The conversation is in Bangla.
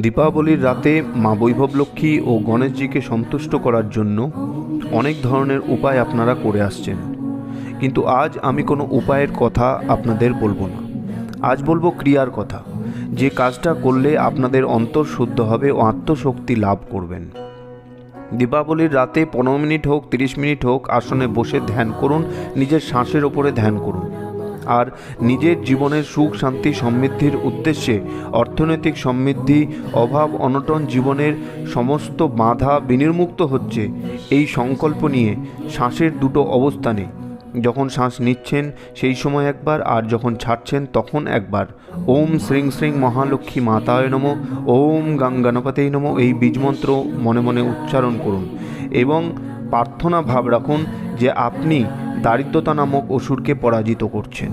দীপাবলির রাতে মা বৈভবলক্ষ্মী ও গণেশজিকে সন্তুষ্ট করার জন্য অনেক ধরনের উপায় আপনারা করে আসছেন। কিন্তু আজ আমি কোনো উপায়ের কথা আপনাদের বলব না। আজ বলব ক্রিয়ার কথা। যে কাজটা করলে আপনাদের অন্তর শুদ্ধ হবে ও আত্মশক্তি লাভ করবেন। দীপাবলির রাতে পনেরো মিনিট হোক, তিরিশ মিনিট হোক, আসনে বসে ধ্যান করুন, নিজের শ্বাসের ওপরে ধ্যান করুন। আর নিজের জীবনের সুখ, শান্তি, সমৃদ্ধির উদ্দেশ্যে অর্থনৈতিক সমৃদ্ধি, অভাব, অনটন জীবনের সমস্ত বাধা বিনির্মুক্ত হচ্ছে এই সংকল্প নিয়ে শ্বাসের দুটো অবস্থানে। যখন শ্বাস নিচ্ছেন সেই সময় একবার, আর যখন ছাড়ছেন তখন একবার। ওম শ্রীং শ্রীং মহালক্ষ্মী মাতায় নম, ওম গঙ্গানপতেই নম এই বীজমন্ত্র মনে মনে উচ্চারণ করুন এবং প্রার্থনা ভাব রাখুন যে আপনি দারিদ্রতা নামক অসুরকে পরাজিত করছেন।